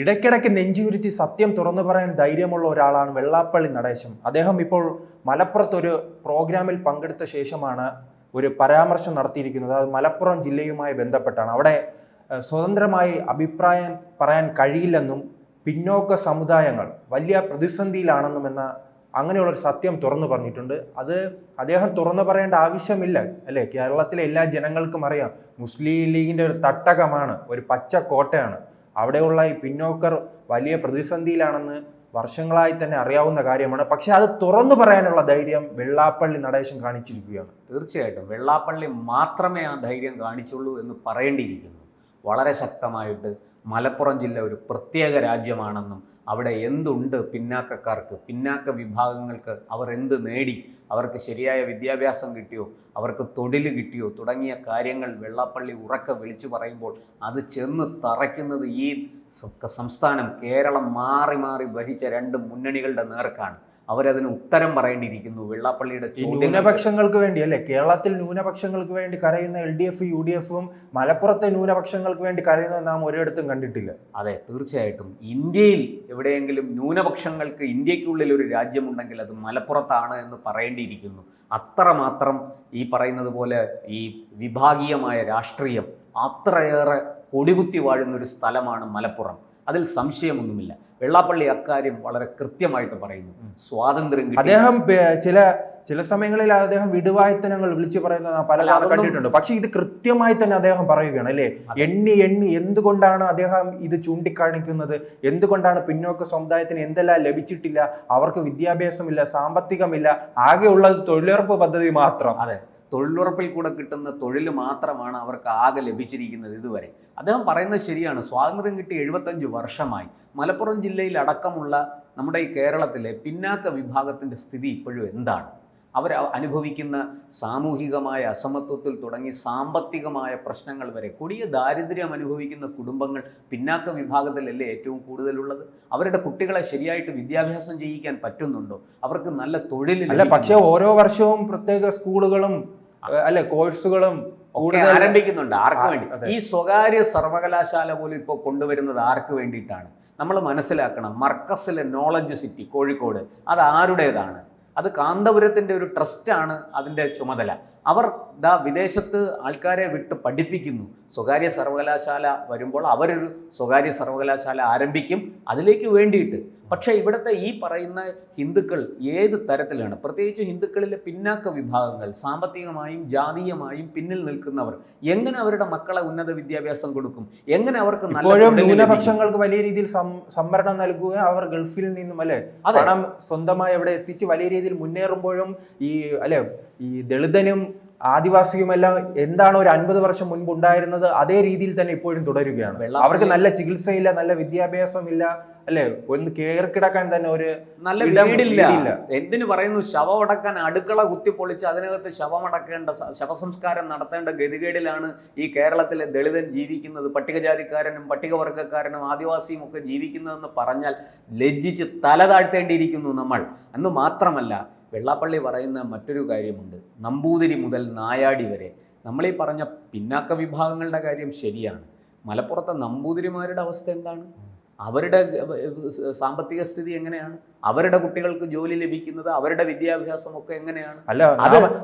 ഇടയ്ക്കിടയ്ക്ക് നെഞ്ചുരുച്ചി സത്യം തുറന്നു പറയാൻ ധൈര്യമുള്ള ഒരാളാണ് വെള്ളാപ്പള്ളി നടേശം അദ്ദേഹം ഇപ്പോൾ മലപ്പുറത്തൊരു പ്രോഗ്രാമിൽ പങ്കെടുത്ത ശേഷമാണ് ഒരു പരാമർശം നടത്തിയിരിക്കുന്നത്. അത് മലപ്പുറം ജില്ലയുമായി ബന്ധപ്പെട്ടാണ്. അവിടെ സ്വതന്ത്രമായി അഭിപ്രായം പറയാൻ കഴിയില്ലെന്നും പിന്നോക്ക സമുദായങ്ങൾ വലിയ പ്രതിസന്ധിയിലാണെന്നും എന്ന അങ്ങനെയുള്ളൊരു സത്യം തുറന്നു പറഞ്ഞിട്ടുണ്ട്. അത് അദ്ദേഹം തുറന്നു പറയേണ്ട ആവശ്യമില്ല അല്ലേ? കേരളത്തിലെ എല്ലാ ജനങ്ങൾക്കും അറിയാം മുസ്ലിം ലീഗിന്റെ ഒരു തട്ടകമാണ് ഒരു പച്ച കോട്ടയാണ്. അവിടെയുള്ള ഈ പിന്നോക്കർ വലിയ പ്രതിസന്ധിയിലാണെന്ന് വർഷങ്ങളായി തന്നെ അറിയാവുന്ന കാര്യമാണ്. പക്ഷെ അത് തുറന്നു പറയാനുള്ള ധൈര്യം വെള്ളാപ്പള്ളി നടേശൻ കാണിച്ചിരിക്കുകയാണ്. തീർച്ചയായിട്ടും. വെള്ളാപ്പള്ളി മാത്രമേ ആ ധൈര്യം കാണിച്ചുള്ളൂ എന്ന് പറയേണ്ടിയിരിക്കുന്നു. വളരെ ശക്തമായിട്ട് മലപ്പുറം ജില്ല ഒരു പ്രത്യേക രാജ്യമാണെന്നും അവിടെ എന്തുണ്ട് പിന്നാക്കക്കാർക്ക്? പിന്നാക്ക വിഭാഗങ്ങൾക്ക് അവർ എന്ത് നേടി? അവർക്ക് ശരിയായ വിദ്യാഭ്യാസം കിട്ടിയോ? അവർക്ക് തൊഴിൽ കിട്ടിയോ? തുടങ്ങിയ കാര്യങ്ങൾ വെള്ളാപ്പള്ളി ഉറക്കെ വിളിച്ചു പറയുമ്പോൾ അത് ചെന്ന് തറയ്ക്കുന്നത് ഈ സംസ്ഥാനം കേരളം മാറി മാറി ഭരിച്ച രണ്ട് മുന്നണികളുടെ നേർക്കാണ്. അവരതിന് ഉത്തരം പറയേണ്ടിയിരിക്കുന്നു. വെള്ളാപ്പള്ളിയുടെ ന്യൂനപക്ഷങ്ങൾക്ക് വേണ്ടി അല്ലെ? കേരളത്തിൽ ന്യൂനപക്ഷങ്ങൾക്ക് വേണ്ടി കരയുന്ന L D F U D എഫും മലപ്പുറത്തെ ന്യൂനപക്ഷങ്ങൾക്ക് വേണ്ടി കരയുന്നത് നാം ഒരിടത്തും കണ്ടിട്ടില്ല. അതെ തീർച്ചയായിട്ടും. ഇന്ത്യയിൽ എവിടെയെങ്കിലും ന്യൂനപക്ഷങ്ങൾക്ക് ഇന്ത്യക്കുള്ളിൽ ഒരു രാജ്യമുണ്ടെങ്കിൽ അത് മലപ്പുറത്താണ് എന്ന് പറയേണ്ടിയിരിക്കുന്നു. അത്രമാത്രം ഈ പറയുന്നത് പോലെ ഈ വിഭാഗീയമായ രാഷ്ട്രീയം അത്രയേറെ കൊടികുത്തി വാഴുന്ന ഒരു സ്ഥലമാണ് മലപ്പുറം. അതിൽ സംശയമൊന്നുമില്ല. വെള്ളാപ്പള്ളി അക്കാര്യം വളരെ കൃത്യമായിട്ട് പറയുന്നു. സ്വാതന്ത്ര്യം അദ്ദേഹം ചില ചില സമയങ്ങളിൽ അദ്ദേഹം വിടുവായത്തനങ്ങൾ വിളിച്ചു പറയുന്നത് നാം പല കണ്ടിട്ടുണ്ട്. പക്ഷെ ഇത് കൃത്യമായി തന്നെ അദ്ദേഹം പറയുകയാണ് അല്ലേ? എണ്ണി എണ്ണി എന്തുകൊണ്ടാണ് അദ്ദേഹം ഇത് ചൂണ്ടിക്കാണിക്കുന്നത്? എന്തുകൊണ്ടാണ് പിന്നോക്ക സമുദായത്തിന് എന്തെല്ലാം ലഭിച്ചിട്ടില്ല? അവർക്ക് വിദ്യാഭ്യാസമില്ല സാമ്പത്തികമില്ല ആകെയുള്ളത് തൊഴിലുറപ്പ് പദ്ധതി മാത്രം. അതെ. തൊഴിലുറപ്പിൽ കൂടെ കിട്ടുന്ന തൊഴിൽ മാത്രമാണ് അവർക്ക് ആകെ ലഭിച്ചിരിക്കുന്നത് ഇതുവരെ. അദ്ദേഹം പറയുന്നത് ശരിയാണ്. സ്വാതന്ത്ര്യം കിട്ടി എഴുപത്തഞ്ച് വർഷമായി മലപ്പുറം ജില്ലയിൽ അടക്കമുള്ള നമ്മുടെ ഈ കേരളത്തിലെ പിന്നാക്ക വിഭാഗത്തിന്റെ സ്ഥിതി ഇപ്പോഴും എന്താണ്? അവർ അനുഭവിക്കുന്ന സാമൂഹികമായ അസമത്വത്തിൽ തുടങ്ങി സാമ്പത്തികമായ പ്രശ്നങ്ങൾ വരെ. കൊടിയ ദാരിദ്ര്യം അനുഭവിക്കുന്ന കുടുംബങ്ങൾ പിന്നാക്ക വിഭാഗത്തിലല്ലേ ഏറ്റവും കൂടുതലുള്ളത്? അവരുടെ കുട്ടികളെ ശരിയായിട്ട് വിദ്യാഭ്യാസം ചെയ്യിക്കാൻ പറ്റുന്നുണ്ടോ? അവർക്ക് നല്ല തൊഴിൽ അല്ല പക്ഷേ ഓരോ വർഷവും പ്രത്യേക സ്കൂളുകളും അല്ലെ കോഴ്സുകളും ആരംഭിക്കുന്നുണ്ട്. ആർക്ക് വേണ്ടി. ഈ സ്വകാര്യ സർവകലാശാല പോലും ഇപ്പോൾ കൊണ്ടുവരുന്നത് ആർക്ക് വേണ്ടിയിട്ടാണ്? നമ്മൾ മനസ്സിലാക്കണം. മർക്കസിലെ നോളജ് സിറ്റി കോഴിക്കോട്. അത് ആരുടേതാണ്? അത് കാന്തപുരത്തിന്റെ ഒരു ട്രസ്റ്റാണ് അതിന്റെ ചുമതല. അവർ ദാ വിദേശത്ത് ആൾക്കാരെ വിട്ട് പഠിപ്പിക്കുന്നു. സ്വകാര്യ സർവകലാശാല വരുമ്പോൾ അവരൊരു സ്വകാര്യ സർവകലാശാല ആരംഭിക്കും. അതിലേക്ക് വേണ്ടിയിട്ട്. പക്ഷേ ഇവിടുത്തെ ഈ പറയുന്ന ഹിന്ദുക്കൾ ഏത് തരത്തിലാണ്? പ്രത്യേകിച്ച് ഹിന്ദുക്കളിലെ പിന്നാക്ക വിഭാഗങ്ങൾ സാമ്പത്തികമായും ജാതീയമായും പിന്നിൽ നിൽക്കുന്നവർ എങ്ങനെ അവരുടെ മക്കളെ ഉന്നത വിദ്യാഭ്യാസം കൊടുക്കും? എങ്ങനെ അവർക്ക് ന്യൂനപക്ഷങ്ങൾക്ക് വലിയ രീതിയിൽ സംവരണം നൽകുക അവർ ഗൾഫിൽ നിന്നും അല്ലെ. പണം സ്വന്തമായി അവിടെ എത്തിച്ച് വലിയ രീതിയിൽ മുന്നേറുമ്പോഴും ഈ അല്ലെ ഈ ദളിതനും ആദിവാസിയുമെല്ലാം എന്താണ് ഒരു അൻപത് വർഷം മുൻപ് ഉണ്ടായിരുന്നത്? അതേ രീതിയിൽ തന്നെ ഇപ്പോഴും തുടരുകയാണ്. അവർക്ക് നല്ല ചികിത്സയില്ല നല്ല വിദ്യാഭ്യാസമില്ല അല്ലെ? ഒന്ന് കേറിക്കിടക്കാൻ തന്നെ ഒരു നല്ല വീടില്ല. എന്തിനു പറയുന്നു? ശവമടക്കാൻ അടുക്കള കുത്തി പൊളിച്ച് അതിനകത്ത് ശവമടക്കേണ്ട ശവസംസ്കാരം നടത്തേണ്ട ഗതികേടിലാണ് ഈ കേരളത്തിലെ ദളിതൻ ജീവിക്കുന്നത്. പട്ടികജാതിക്കാരനും പട്ടികവർഗക്കാരനും ആദിവാസിയും ഒക്കെ ജീവിക്കുന്നതെന്ന് പറഞ്ഞാൽ ലജ്ജിച്ച് തല താഴ്ത്തേണ്ടിയിരിക്കുന്നു നമ്മൾ. എന്ന് മാത്രമല്ല വെള്ളാപ്പള്ളി പറയുന്ന മറ്റൊരു കാര്യമുണ്ട്. നമ്പൂതിരി മുതൽ നായാടി വരെ. നമ്മളീ പറഞ്ഞ പിന്നാക്ക വിഭാഗങ്ങളുടെ കാര്യം ശരിയാണ്. മലപ്പുറത്തെ നമ്പൂതിരിമാരുടെ അവസ്ഥ എന്താണ്? അവരുടെ സാമ്പത്തിക സ്ഥിതി എങ്ങനെയാണ്? അവരുടെ കുട്ടികൾക്ക് ജോലി ലഭിക്കുന്നത് അവരുടെ വിദ്യാഭ്യാസം ഒക്കെ എങ്ങനെയാണ്? അല്ല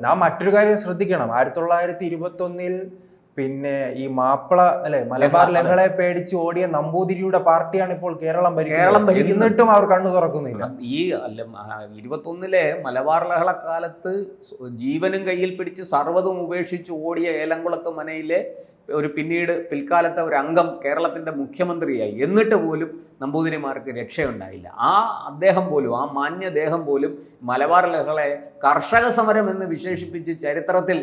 നാം മറ്റൊരു കാര്യം ശ്രദ്ധിക്കണം. ആയിരത്തി തൊള്ളായിരത്തി ഇരുപത്തി ഒന്നിൽ പിന്നെ ഈ മാപ്പിള അല്ലെ മലബാർ. ലഹളയെ പേടിച്ച് ഓടിയ നമ്പൂതിരിയുടെ പാർട്ടിയാണ് ഇപ്പോൾ കേരളം കേരളം. എന്നിട്ടും അവർ കണ്ണു തുറക്കുന്നില്ല ഈ അല്ല ഇരുപത്തൊന്നിലെ മലബാർ ലഹള കാലത്ത് ജീവനും കയ്യിൽ പിടിച്ച് സർവതും ഉപേക്ഷിച്ച് ഓടിയ ഏലംകുളത്ത് മനയിലെ ഒരു പിന്നീട് പിൽക്കാലത്തെ ഒരു അംഗം കേരളത്തിന്റെ മുഖ്യമന്ത്രിയായി എന്നിട്ട് പോലും നമ്പൂതിരിമാർക്ക് രക്ഷയുണ്ടായില്ല ആ അദ്ദേഹം പോലും ആ മാന്യദേഹം പോലും മലബാർ ലഹളയെ കർഷക സമരം എന്ന് വിശേഷിപ്പിച്ച് ചരിത്രത്തിൽ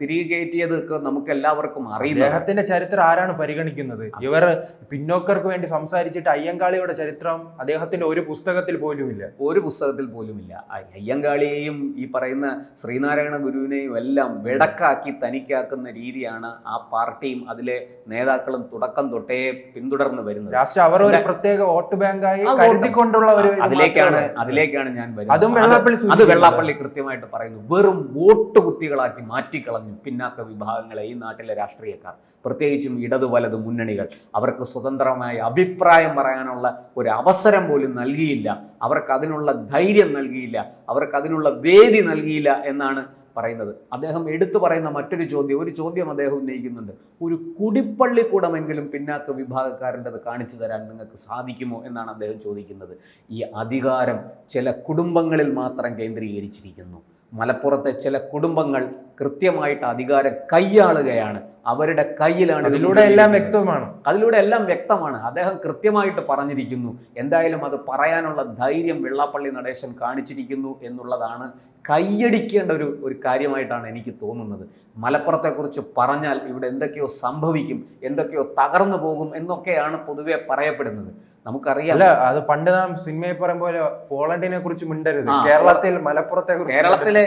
തിരികെ കയറ്റിയത് നമുക്ക് എല്ലാവർക്കും അറിയില്ല അദ്ദേഹത്തിന്റെ ചരിത്രം ആരാണ് പരിഗണിക്കുന്നത്? ഇവർ പിന്നോക്കർക്ക് വേണ്ടി സംസാരിച്ചിട്ട് അയ്യങ്കാളിയുടെ ചരിത്രം അദ്ദേഹത്തിന്റെ ഒരു പുസ്തകത്തിൽ പോലും ഇല്ല ഒരു പുസ്തകത്തിൽ പോലും ഇല്ല അയ്യങ്കാളിയെയും ഈ പറയുന്ന ശ്രീനാരായണ ഗുരുവിനെയും എല്ലാം വെടക്കാക്കി തനിക്കാക്കുന്ന രീതിയാണ് ആ പാർട്ടിയും അതിലെ നേതാക്കളും തുടക്കം തൊട്ടേ പിന്തുടർന്ന് വരുന്നത്. ലാസ്റ്റ് അവർ ഒരു പ്രത്യേക വോട്ട് ബാങ്കായി കരുതിക്കൊണ്ടുള്ള ഒരു അതിലേക്കാണ് അതിലേക്കാണ് ഞാൻ അതും വരുന്നത് വെള്ളാപ്പള്ളി അത് വെള്ളാപ്പള്ളി കൃത്യമായിട്ട് പറയുന്നു. വെറും വോട്ട് കുത്തികളാക്കി മാറ്റിക്കളഞ്ഞു. പിന്നാക്ക വിഭാഗങ്ങളെ ഈ നാട്ടിലെ രാഷ്ട്രീയക്കാർ പ്രത്യേകിച്ചും ഇടത് വലത് മുന്നണികൾ അവർക്ക് സ്വതന്ത്രമായ അഭിപ്രായം പറയാനുള്ള ഒരു അവസരം പോലും നൽകിയില്ല. അവർക്ക് അതിനുള്ള ധൈര്യം നൽകിയില്ല. അവർക്ക് അതിനുള്ള വേദി നൽകിയില്ല എന്നാണ് പറയുന്നത്. അദ്ദേഹം എടുത്തു പറയുന്ന മറ്റൊരു ചോദ്യം ഒരു ചോദ്യം അദ്ദേഹം ഉന്നയിക്കുന്നുണ്ട്. ഒരു കുടിപ്പള്ളിക്കൂടമെങ്കിലും പിന്നാക്ക വിഭാഗക്കാരന്റെത് കാണിച്ചു തരാൻ നിങ്ങൾക്ക് സാധിക്കുമോ എന്നാണ് അദ്ദേഹം ചോദിക്കുന്നത്. ഈ അധികാരം ചില കുടുംബങ്ങളിൽ മാത്രം കേന്ദ്രീകരിച്ചിരിക്കുന്നു. മലപ്പുറത്തെ ചില കുടുംബങ്ങൾ കൃത്യമായിട്ട് അധികാരം കൈയാളുകയാണ്. അവരുടെ കയ്യിലാണ് അതിലൂടെ എല്ലാം വ്യക്തമാണ് അതിലൂടെ എല്ലാം വ്യക്തമാണ്. അദ്ദേഹം കൃത്യമായിട്ട് പറഞ്ഞിരിക്കുന്നു. എന്തായാലും അത് പറയാനുള്ള ധൈര്യം വെള്ളാപ്പള്ളി നടേശൻ കാണിച്ചിരിക്കുന്നു എന്നുള്ളതാണ് കൈയടിക്കേണ്ട ഒരു ഒരു കാര്യമായിട്ടാണ് എനിക്ക് തോന്നുന്നത്. മലപ്പുറത്തെക്കുറിച്ച് പറഞ്ഞാൽ ഇവിടെ എന്തൊക്കെയോ സംഭവിക്കും എന്തൊക്കെയോ തകർന്നു പോകും എന്നൊക്കെയാണ് പൊതുവെ പറയപ്പെടുന്നത്. നമുക്കറിയാം. അല്ല അത് പണ്ട് നാം സിനിമയിൽ പറയും പോലെ പോളണ്ടിനെ കുറിച്ച് മിണ്ടരുത് കേരളത്തിൽ മലപ്പുറത്തെ കേരളത്തിലെ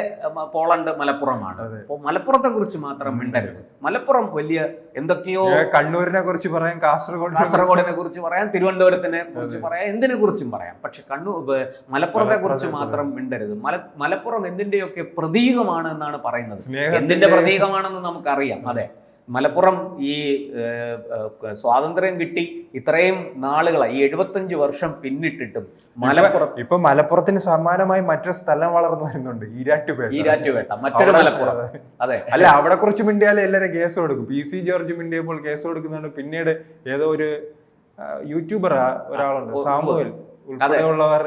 പോളണ്ട് മലപ്പുറമാണ്. അതെ. അപ്പോൾ മലപ്പുറത്തെ കുറിച്ച് മാത്രം മിണ്ടരുത്. മലപ്പുറം വലിയ എന്തൊക്കെയോ കണ്ണൂരിനെ കുറിച്ച് പറയാം കാസർഗോഡ് കാസർഗോഡിനെ കുറിച്ച് പറയാം തിരുവനന്തപുരത്തിനെ കുറിച്ച് പറയാം എന്തിനെ കുറിച്ചും പറയാം. പക്ഷെ കണ്ണൂർ മലപ്പുറത്തെ കുറിച്ച് മാത്രം മിണ്ടരുത്. മല മലപ്പുറം എന്തിന്റെയൊക്കെ പ്രതീകമാണ് എന്നാണ് പറയുന്നത് എന്തിന്റെ പ്രതീകമാണെന്ന് നമുക്കറിയാം. അതെ. മലപ്പുറം ഈ സ്വാതന്ത്ര്യം കിട്ടി ഇത്രയും നാളുകളായി. ഈ എഴുപത്തഞ്ച് വർഷം പിന്നിട്ടിട്ടും മലപ്പുറം ഇപ്പൊ മലപ്പുറത്തിന് സമാനമായി മറ്റൊരു സ്ഥലം വളർന്നു വരുന്നുണ്ട് ഈരാറ്റുപേട്ട. ഈരാറ്റുപേട്ട. മറ്റൊരു മലപ്പുറം. അതെ. അല്ല അവിടെ കുറച്ച് മിണ്ടിയാലേ എല്ലാവരും കേസ് കൊടുക്കും. പി സി ജോർജ് മിണ്ടിയപ്പോൾ കേസ് കൊടുക്കുന്നുണ്ട് പിന്നീട് ഏതോ ഒരു യൂട്യൂബർ ഒരാളുണ്ട്. സാമുവൽ. ഉൾപ്പെടെയുള്ളവർ.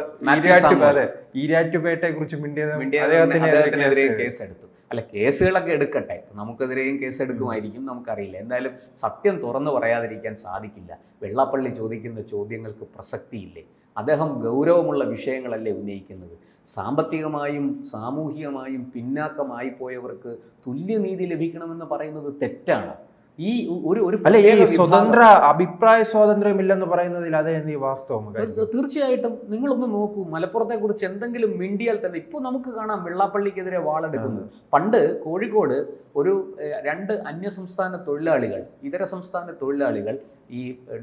ഈരാറ്റുപേട്ടയെ കുറിച്ച് മിണ്ടിയത് അദ്ദേഹത്തിനെതിരെ കേസ് എടുത്തു അല്ല കേസുകളൊക്കെ എടുക്കട്ടെ. നമുക്കെതിരെയും കേസ് എടുക്കുമായിരിക്കും നമുക്കറിയില്ല. എന്തായാലും സത്യം തുറന്നു പറയാതിരിക്കാൻ സാധിക്കില്ല. വെള്ളാപ്പള്ളി ചോദിക്കുന്ന ചോദ്യങ്ങൾക്ക് പ്രസക്തിയില്ലേ? അദ്ദേഹം ഗൗരവമുള്ള വിഷയങ്ങളല്ലേ ഉന്നയിക്കുന്നത്? സാമ്പത്തികമായും സാമൂഹികമായും പിന്നാക്കമായി പോയവർക്ക് തുല്യനീതി ലഭിക്കണമെന്ന് പറയുന്നത് തെറ്റാണ്? ഈ ഒരു ഒരു അല്ല ഈ സ്വതന്ത്ര അഭിപ്രായ സ്വാതന്ത്ര്യം ഇല്ലെന്ന് പറയുന്നതിൽ അതേ ഈ വാസ്തവം തീർച്ച- തീർച്ചയായിട്ടും നിങ്ങളൊന്ന് നോക്കൂ മലപ്പുറത്തെ കുറിച്ച് എന്തെങ്കിലും മിണ്ടിയാൽ തന്നെ ഇപ്പോൾ നമുക്ക് കാണാം വെള്ളാപ്പള്ളിക്കെതിരെ വാളെടുക്കുന്നത് പണ്ട് കോഴിക്കോട് ഒരു രണ്ട് രണ്ട് അന്യസംസ്ഥാന തൊഴിലാളികൾ ഇതര സംസ്ഥാന തൊഴിലാളികൾ ഈ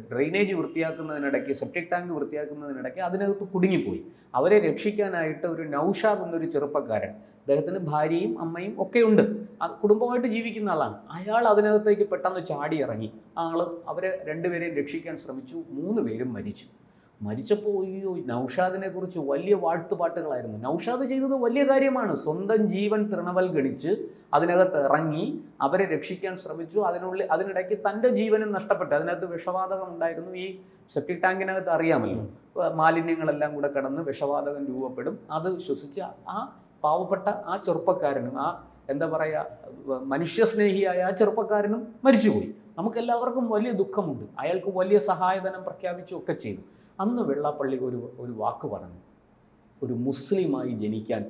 ഡ്രെയിനേജ് വൃത്തിയാക്കുന്നതിനിടയ്ക്ക് സെപ്റ്റിക് ടാങ്ക് വൃത്തിയാക്കുന്നതിനിടയ്ക്ക് അതിനകത്ത് കുടുങ്ങിപ്പോയി. അവരെ രക്ഷിക്കാനായിട്ട് ഒരു നൌഷാദ് എന്നൊരു ചെറുപ്പക്കാരൻ അദ്ദേഹത്തിന് ഭാര്യയും അമ്മയും ഒക്കെ ഉണ്ട് കുടുംബമായിട്ട് ജീവിക്കുന്ന ആളാണ്. അയാൾ അതിനകത്തേക്ക് പെട്ടെന്ന് ചാടി ഇറങ്ങി ആൾ അവരെ രണ്ടുപേരെയും രക്ഷിക്കാൻ ശ്രമിച്ചു. മൂന്ന് പേരും മരിച്ചു. മരിച്ചപ്പോൾ അയ്യോ നൗഷാദിനെ കുറിച്ച് വലിയ വാഴ്ത്തുപാട്ടുകളായിരുന്നു. നൗഷാദ് ചെയ്തത് വലിയ കാര്യമാണ്. സ്വന്തം ജീവൻ തൃണവൽ ഗണിച്ച് അതിനകത്ത് ഇറങ്ങി അവരെ രക്ഷിക്കാൻ ശ്രമിച്ചു. അതിനുള്ളിൽ അതിനിടയ്ക്ക് തന്റെ ജീവനും നഷ്ടപ്പെട്ടു. അതിനകത്ത് വിഷവാതകം ഉണ്ടായിരുന്നു. ഈ സെപ്റ്റിക് ടാങ്കിനകത്ത് അറിയാമല്ലോ. മാലിന്യങ്ങളെല്ലാം കൂടെ കടന്ന് വിഷവാതകം രൂപപ്പെടും. അത് ശ്വസിച്ച് ആ പാവപ്പെട്ട ആ ചെറുപ്പക്കാരനും ആ എന്താ പറയുക മനുഷ്യസ്നേഹിയായ ആ ചെറുപ്പക്കാരനും മരിച്ചുപോയി. നമുക്കെല്ലാവർക്കും വലിയ ദുഃഖമുണ്ട്. അയാൾക്ക് വലിയ സഹായധനം പ്രഖ്യാപിച്ചു ഒക്കെ ചെയ്തു. അന്ന് വെള്ളാപ്പള്ളി ഒരു ഒരു വാക്ക് പറഞ്ഞു. ഒരു മുസ്ലിമായി ജനിക്കാൻ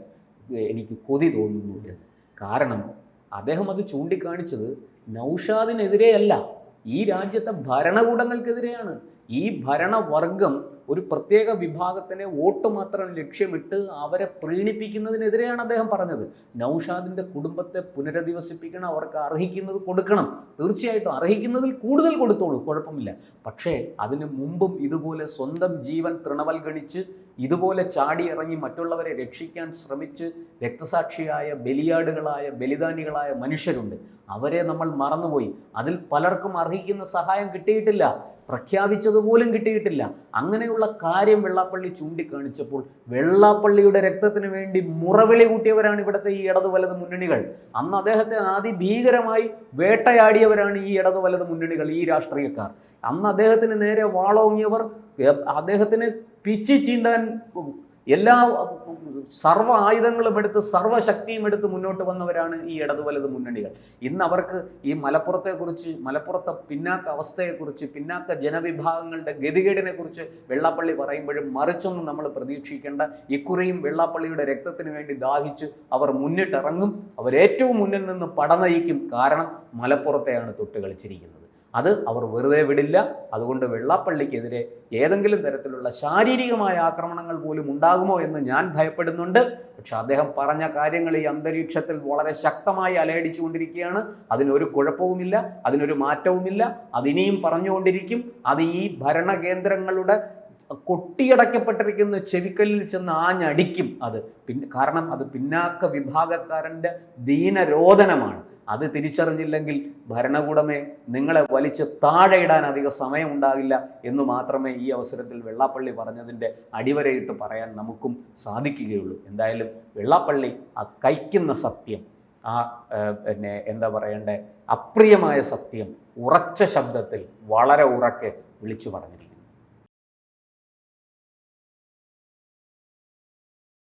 എനിക്ക് കൊതി തോന്നുന്നു എന്ന്. കാരണം അദ്ദേഹം അത് ചൂണ്ടിക്കാണിച്ചത് നൗഷാദിനെതിരെയല്ല. ഈ രാജ്യത്തെ ഭരണകൂടങ്ങൾക്കെതിരെയാണ്. ഈ ഭരണവർഗം ഒരു പ്രത്യേക വിഭാഗത്തിനെ വോട്ട് മാത്രം ലക്ഷ്യമിട്ട് അവരെ പ്രീണിപ്പിക്കുന്നതിനെതിരെയാണ് അദ്ദേഹം പറഞ്ഞത്. നൌഷാദിന്റെ കുടുംബത്തെ പുനരധിവസിപ്പിക്കണം അവർക്ക് അർഹിക്കുന്നത് കൊടുക്കണം. തീർച്ചയായിട്ടും അർഹിക്കുന്നതിൽ കൂടുതൽ കൊടുത്തോളൂ കുഴപ്പമില്ല. പക്ഷേ അതിന് മുമ്പും ഇതുപോലെ സ്വന്തം ജീവൻ തൃണവൽഗണിച്ച് ഇതുപോലെ ചാടി ഇറങ്ങി മറ്റുള്ളവരെ രക്ഷിക്കാൻ ശ്രമിച്ച് രക്തസാക്ഷിയായ ബലിയാടുകളായ ബലിദാനികളായ മനുഷ്യരുണ്ട്. അവരെ നമ്മൾ മറന്നുപോയി. അതിൽ പലർക്കും അർഹിക്കുന്ന സഹായം കിട്ടിയിട്ടില്ല. പ്രഖ്യാപിച്ചതുപോലും കിട്ടിയിട്ടില്ല. അങ്ങനെയുള്ള കാര്യം വെള്ളാപ്പള്ളി ചൂണ്ടിക്കാണിച്ചപ്പോൾ വെള്ളാപ്പള്ളിയുടെ രക്തത്തിന് വേണ്ടി മുറവിളി കൂട്ടിയവരാണ് ഇവിടുത്തെ ഈ ഇടതു വലത് മുന്നണികൾ. അന്ന് അദ്ദേഹത്തെ അതിഭീകരമായി വേട്ടയാടിയവരാണ് ഈ ഇടതു വലത് മുന്നണികൾ ഈ രാഷ്ട്രീയക്കാർ. അന്ന് അദ്ദേഹത്തിന് നേരെ വാളോങ്ങിയവർ അദ്ദേഹത്തിന് പിച്ചി ചീന്താൻ എല്ലാ സർവ ആയുധങ്ങളും എടുത്ത് സർവശക്തിയും എടുത്ത് മുന്നോട്ട് വന്നവരാണ് ഈ ഇടതു വലത് മുന്നണികൾ. ഇന്ന് അവർക്ക് ഈ മലപ്പുറത്തെക്കുറിച്ച് മലപ്പുറത്തെ പിന്നാക്ക അവസ്ഥയെക്കുറിച്ച് പിന്നാക്ക ജനവിഭാഗങ്ങളുടെ ഗതികേടിനെ കുറിച്ച് വെള്ളാപ്പള്ളി പറയുമ്പോഴും മറിച്ചൊന്നും നമ്മൾ പ്രതീക്ഷിക്കേണ്ട. ഇക്കുറിയും വെള്ളാപ്പള്ളിയുടെ രക്തത്തിന് വേണ്ടി ദാഹിച്ച് അവർ മുന്നിട്ടിറങ്ങും. അവരേറ്റവും മുന്നിൽ നിന്ന് പടനയിക്കും. കാരണം മലപ്പുറത്തെയാണ് തൊട്ട് കളിച്ചിരിക്കുന്നത്. അത് അവർ വെറുതെ വിടില്ല. അതുകൊണ്ട് വെള്ളാപ്പള്ളിക്കെതിരെ ഏതെങ്കിലും തരത്തിലുള്ള ശാരീരികമായ ആക്രമണങ്ങൾ പോലും ഉണ്ടാകുമോ എന്ന് ഞാൻ ഭയപ്പെടുന്നുണ്ട്. പക്ഷെ അദ്ദേഹം പറഞ്ഞ കാര്യങ്ങൾ ഈ അന്തരീക്ഷത്തിൽ വളരെ ശക്തമായി അലയടിച്ചുകൊണ്ടിരിക്കുകയാണ്. അതിനൊരു കുഴപ്പവുമില്ല അതിനൊരു മാറ്റവുമില്ല. അതിനിയും പറഞ്ഞുകൊണ്ടിരിക്കും. അത് ഈ ഭരണകേന്ദ്രങ്ങളുടെ കൊട്ടിയടക്കപ്പെട്ടിരിക്കുന്ന ചെവിക്കല്ലിൽ ചെന്ന് ആഞ്ഞടിക്കും അത്. പിന്നെ കാരണം അത് പിന്നാക്ക വിഭാഗക്കാരന്റെ ദീനരോധനമാണ്. അത് തിരിച്ചറിഞ്ഞില്ലെങ്കിൽ ഭരണകൂടമേ നിങ്ങളെ വലിച്ച് ഇടാൻ അധിക സമയമുണ്ടാകില്ല എന്ന് മാത്രമേ ഈ അവസരത്തിൽ വെള്ളാപ്പള്ളി പറഞ്ഞതിന്റെ അടിവരയിട്ട് പറയാൻ നമുക്കും സാധിക്കുകയുള്ളൂ. എന്തായാലും വെള്ളാപ്പള്ളി ആ കൈക്കുന്ന സത്യം ആ പിന്നെ എന്താ പറയണ്ടേ അപ്രിയമായ സത്യം ഉറച്ച ശബ്ദത്തിൽ വളരെ ഉറക്കെ വിളിച്ചു പറഞ്ഞിരിക്കും